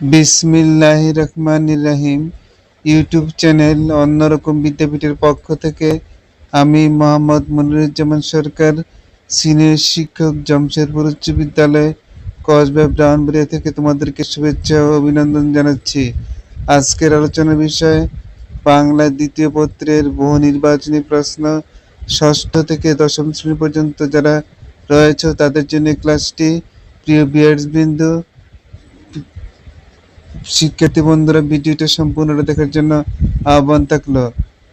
বিসমিল্লাহ রহমান রাহিম। YouTube channel অন্যরকম বিদ্যাপীঠের পক্ষ থেকে আমি মোহাম্মদ মনিরুজ্জামান সরকার, সিনিয়র শিক্ষক, জামশেদপুর উচ্চ বিদ্যালয়, কসবা ব্রাহ্মণবাড়িয়া থেকে তোমাদেরকে শুভেচ্ছা ও অভিনন্দন জানাচ্ছি। আজকের আলোচনার বিষয়, বাংলা দ্বিতীয় পত্রের বহু নির্বাচনী প্রশ্ন, ষষ্ঠ থেকে দশম শ্রেণি পর্যন্ত যারা রয়েছে তাদের জন্য ক্লাসটি। প্রিয় বিয়ার্স বিন্দু শিক্ষার্থী বন্ধুরা ভিডিওটা সম্পূর্ণটা দেখার জন্য আহ্বান থাকল।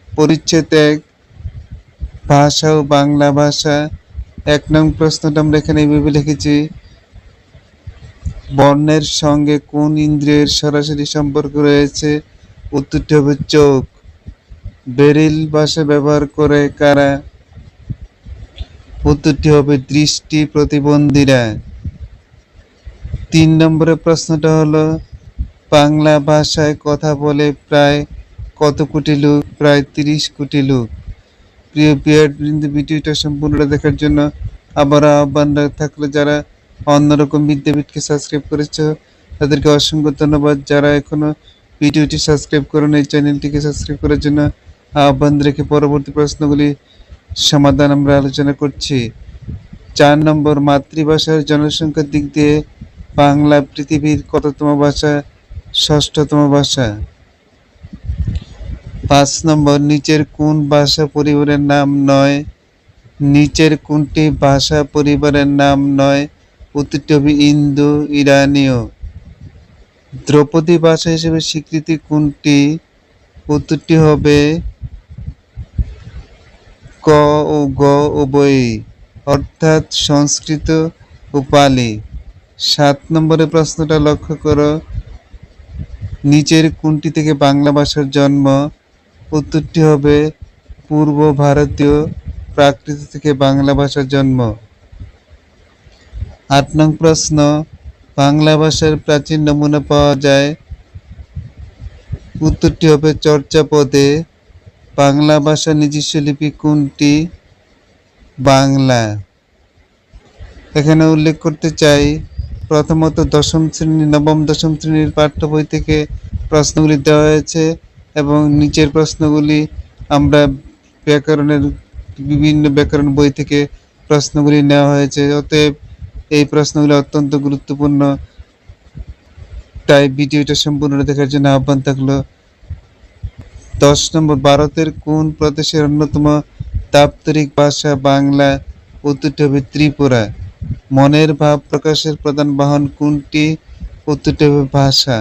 পরিচ্ছেদ এক ভাষা ও বাংলা ভাষা, এক নং প্রশ্নটা আমরা এখানে এইভাবে লিখেছি। বর্ণের সঙ্গে কোন ইন্দ্রিয়ের সরাসরি সম্পর্ক রয়েছে? উত্তরটি হবে চোখ। বেরিল ভাষা ব্যবহার করে কারা? উত্তরটি হবে দৃষ্টি প্রতিবন্ধীরা। তিন নম্বরের প্রশ্নটা হলো বাংলা ভাষায় কথা বলে প্রায় কত কোটি লোক? প্রায় তিরিশ কোটি লোক। প্রিয় বিয়ার বৃন্দ, ভিডিওটা সম্পূর্ণটা দেখার জন্য আবার আহ্বান থাকলে যারা অন্যরকম বিদ্যাপীঠকে সাবস্ক্রাইব করেছ, তাদেরকে অসংখ্য ধন্যবাদ। যারা এখনও ভিডিওটি সাবস্ক্রাইব করেন এই চ্যানেলটিকে সাবস্ক্রাইব করার জন্য আহ্বান রেখে পরবর্তী প্রশ্নগুলি সমাধান আমরা আলোচনা করছি। চার নম্বর, মাতৃভাষার জনসংখ্যার দিক দিয়ে বাংলা পৃথিবীর কততম ভাষা? ষষ্ঠতম ভাষা পাঁচ নম্বর, নিচের কোন ভাষা পরিবারের নাম নয়। নিচের কোনটি ভাষা পরিবারের নাম নয়। উত্তরটি হবে ইন্দো, ইরানীয়। দ্রৌপদী ভাষা হিসেবে স্বীকৃতি কোনটি? উত্তরটি হবে ক ও গ উভয়ই, অর্থাৎ সংস্কৃত ও পালি। সাত নম্বরের প্রশ্নটা লক্ষ্য করো। নিচের কোনটি থেকে বাংলা ভাষার জন্ম। উত্তরটি হবে পূর্ব ভারতীয় প্রাকৃত থেকে বাংলা ভাষার জন্ম। আট নং প্রশ্ন, বাংলা ভাষার প্রাচীন নমুনা পাওয়া যায়। উত্তরটি হবে চর্যাপদে বাংলা ভাষার নিজস্ব লিপি কোনটি? বাংলা। এখানে উল্লেখ করতে চাই, প্রথমত দশম শ্রেণি, নবম দশম শ্রেণির পাঠ্য বই থেকে প্রশ্নগুলি দেওয়া হয়েছে এবং নিচের প্রশ্নগুলি আমরা ব্যাকরণের বিভিন্ন ব্যাকরণ বই থেকে প্রশ্নগুলি নেওয়া হয়েছে। অতএব এই প্রশ্নগুলি অত্যন্ত গুরুত্বপূর্ণ। তাই ভিডিওটা সম্পূর্ণ দেখার জন্য আহ্বান থাকল। দশ নম্বর, ভারতের কোন প্রদেশের অন্যতম দাপ্তরিক ভাষা বাংলা, উত্তরটি হবে ত্রিপুরা। মনের ভাব প্রকাশের প্রধান বাহন কোনটি? উত্তরটি হবে ভাষা।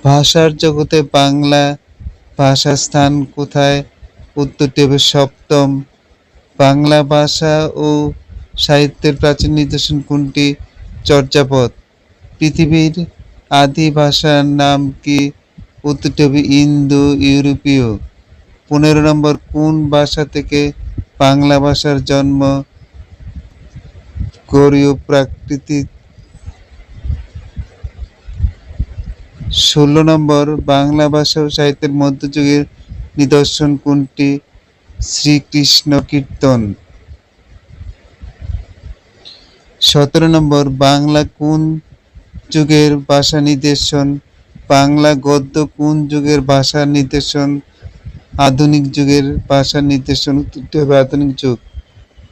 ভাষার জগতে বাংলা ভাষার স্থান কোথায়? উত্তরটি হবে সপ্তম। বাংলা ভাষা ও সাহিত্যের প্রাচীন নিদর্শন কোনটি? চর্যাপদ। পৃথিবীর আদি ভাষার নাম কি? উত্তরটি হবে ইন্দো ইউরোপীয়। পনেরো নম্বর, কোন ভাষা থেকে বাংলা ভাষার জন্ম? গৌরীয় প্রাকৃতিক ষোলো নম্বর বাংলা ভাষা ও সাহিত্যের মধ্যযুগের নিদর্শন কোনটি? শ্রীকৃষ্ণ কীর্তন। সতেরো নম্বর বাংলা কোন যুগের ভাষা নিদর্শন? বাংলা গদ্য কোন যুগের ভাষা নিদর্শন? আধুনিক যুগের ভাষা উত্তরটি হবে আধুনিক যুগ।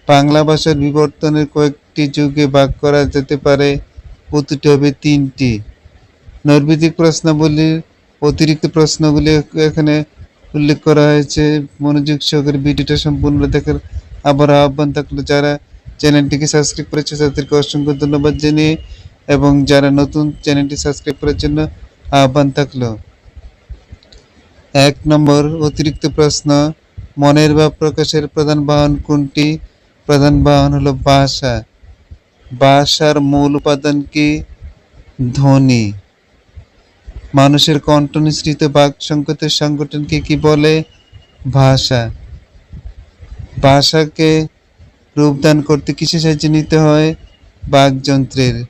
বাংলা ভাষার বিবর্তনের কয়েকটি যুগে ভাগ করা যেতে পারে উত্তরটি হবে তিনটি। নৈর্বেদিক প্রশ্নাবলীর অতিরিক্ত প্রশ্নগুলি এখানে উল্লেখ করা হয়েছে। মনোযোগ সহকারে ভিডিওটা সম্পূর্ণ দেখার আবার আহ্বান থাকল। যারা চ্যানেলটিকে সাবস্ক্রাইব করেছে, তাদেরকে অসংখ্য ধন্যবাদ জানিয়ে এবং যারা নতুন চ্যানেলটি সাবস্ক্রাইব করার জন্য আহ্বান থাকল। এক নম্বর, অতিরিক্ত প্রশ্ন, মনের ভাব প্রকাশের প্রধান বাহন কোনটি? প্রধান বাহন হলো ভাষা। ভাষার মূল উপাদান কি? ধ্বনি। মানুষের কণ্ঠ নিঃসৃত বাক সংকেতের সংগঠনকে কি বলে? ভাষা। ভাষাকে রূপদান করতে কিসে সাহায্য নিতে হয়? বাকযন্ত্রের।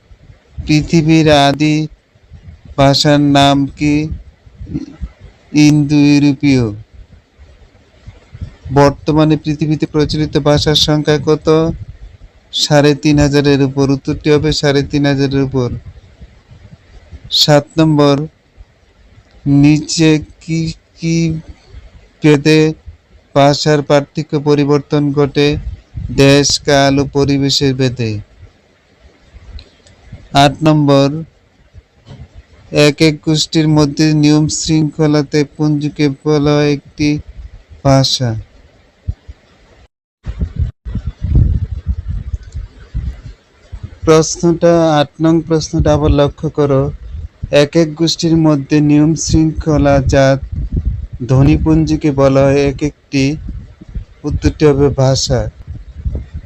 পৃথিবীর আদি ভাষার নাম কি? ইন্দো ইউরোপীয় বর্তমানে পৃথিবীতে প্রচলিত ভাষার সংখ্যা কত? সাড়ে তিন হাজারের উপর। উত্তরটি হবে সাড়ে তিন হাজারের উপর। সাত নম্বর। নিচে কি কি ভেদে ভাষার পার্থক্য পরিবর্তন ঘটে? দেশ, কাল ও পরিবেশের ভেদে। আট নম্বর। এক এক গোষ্ঠীর মধ্যে নিয়ম শৃঙ্খলাতে পুঞ্জকে বলা একটি ভাষা। প্রশ্নটা, আট নং প্রশ্নটা আবার লক্ষ্য করো। এক এক গোষ্ঠীর মধ্যে নিয়ম শৃঙ্খলা জাত ধ্বনিপুঞ্জকে বলা হয় এক একটি উত্তরটি হবে ভাষা।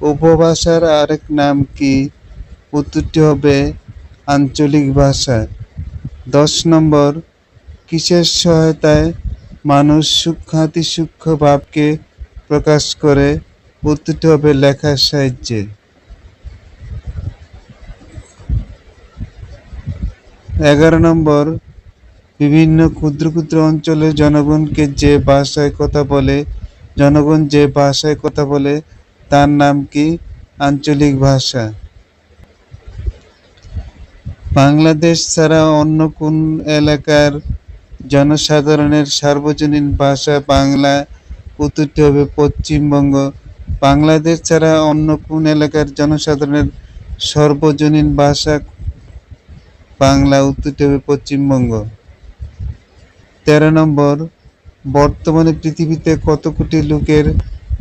উপভাষার আরেক নাম কি? উত্তরটি হবে আঞ্চলিক ভাষা। দশ নম্বর, কিসের সহায়তায় মানুষ সূক্ষ্মাতি সূক্ষ্ম ভাবকে প্রকাশ করে? উত্তরটি হবে লেখার সাহায্যে। এগারো নম্বর, বিভিন্ন ক্ষুদ্র ক্ষুদ্র অঞ্চলের জনগণকে যে ভাষায় কথা বলে, জনগণ যে ভাষায় কথা বলে, তার নাম কি? আঞ্চলিক ভাষা। বাংলাদেশ ছাড়া অন্য কোন এলাকার জনসাধারণের সার্বজনীন ভাষা বাংলা উত্তরটি হবে পশ্চিমবঙ্গ। বাংলাদেশ ছাড়া অন্য কোন এলাকার জনসাধারণের সর্বজনীন ভাষা বাংলা উত্তরটি হবে পশ্চিমবঙ্গ তেরো নম্বর, বর্তমানে পৃথিবীতে কত কোটি লোকের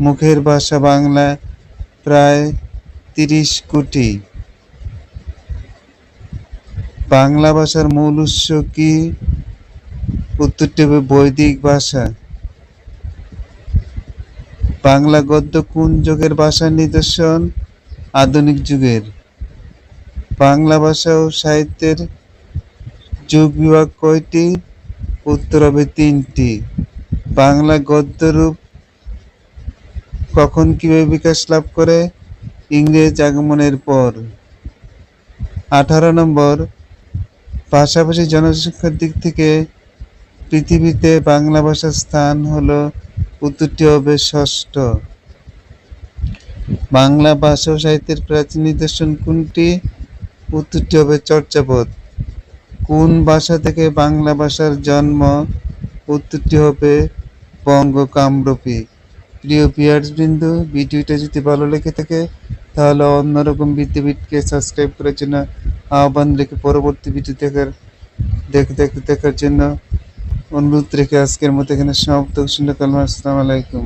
মুখের ভাষা বাংলা? প্রায় তিরিশ কোটি। বাংলা ভাষার মূল উৎস কি? উত্তরটি হবে বৈদিক ভাষা। বাংলা গদ্য কোন যুগের ভাষার নিদর্শন? আধুনিক যুগের। বাংলা ভাষা ও সাহিত্যের যুগ বিভাগ কয়টি? উত্তর হবে তিনটি। বাংলা গদ্য রূপ কখন কীভাবে বিকাশ লাভ করে? ইংরেজ আগমনের পর। আঠারো নম্বর। পাশাপাশি জনসংখ্যার দিক থেকে পৃথিবীতে বাংলা ভাষার স্থান হলো উত্তরটি হবে ষষ্ঠ। বাংলা ভাষা ও সাহিত্যের প্রাচীন নিদর্শন কোনটি? উত্তরটি হবে চর্যাপদ। কোন ভাষা থেকে বাংলা ভাষার জন্ম? উত্তরটি হবে বঙ্গ কামরূপী প্রিয় পিয়ার্স বিন্দু ভিডিওটা যদি ভালো লেগে থাকে, তাহলে অন্যরকম বিদ্যাপীঠকে সাবস্ক্রাইব করার জন্য আহ্বান রেখে পরবর্তী ভিডিও দেখার, দেখ দেখ, দেখার জন্য অনুরোধ রেখে আজকের মতো এখানে সমাপ্ত। শুনলে কালমা আসসালামু আলাইকুম।